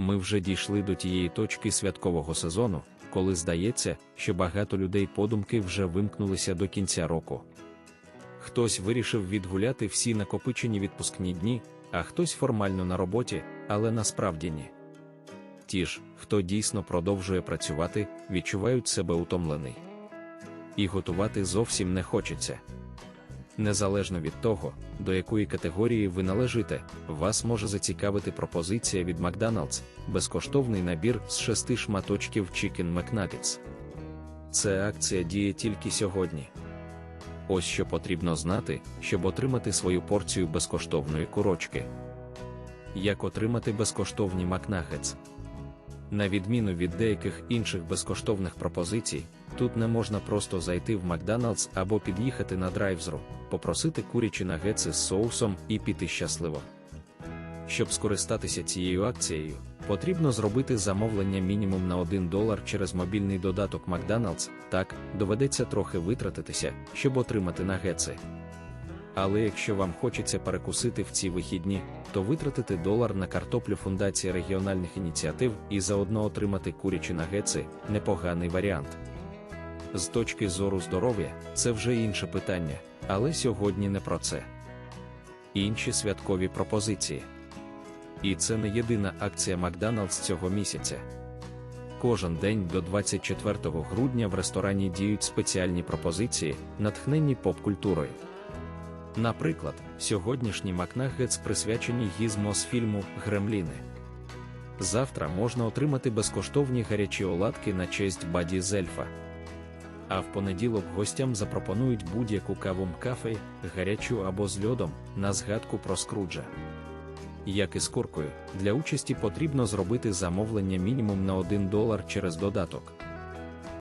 Ми вже дійшли до тієї точки святкового сезону, коли здається, що багато людей подумки вже вимкнулися до кінця року. Хтось вирішив відгуляти всі накопичені відпускні дні, а хтось формально на роботі, але насправді ні. Ті ж, хто дійсно продовжує працювати, відчувають себе утомлений. І готувати зовсім не хочеться. Незалежно від того, до якої категорії ви належите, вас може зацікавити пропозиція від McDonald's безкоштовний набір з шести шматочків Chicken McNuggets. Це акція діє тільки сьогодні. Ось що потрібно знати, щоб отримати свою порцію безкоштовної курочки. Як отримати безкоштовні McNuggets? На відміну від деяких інших безкоштовних пропозицій, тут не можна просто зайти в Макдоналдс або під'їхати на драйвзру, попросити курячі нагетси з соусом і піти щасливо. Щоб скористатися цією акцією, потрібно зробити замовлення мінімум на 1 долар через мобільний додаток McDonald's, так, доведеться трохи витратитися, щоб отримати нагетси. Але якщо вам хочеться перекусити в ці вихідні, то витратити долар на картоплю фундації регіональних ініціатив і заодно отримати курячі нагетси непоганий варіант. З точки зору здоров'я, це вже інше питання, але сьогодні не про це. Інші святкові пропозиції. І це не єдина акція Макдоналдс цього місяця. Кожен день до 24 грудня в ресторані діють спеціальні пропозиції, натхненні поп-культурою. Наприклад, сьогоднішні Макнагетс присвячені гізмо з фільму Гремліни. Завтра можна отримати безкоштовні гарячі оладки на честь Баді Зельфа. А в понеділок гостям запропонують будь-яку каву кафе, гарячу або з льодом, на згадку про скруджа. Як і з куркою, для участі потрібно зробити замовлення мінімум на 1 долар через додаток.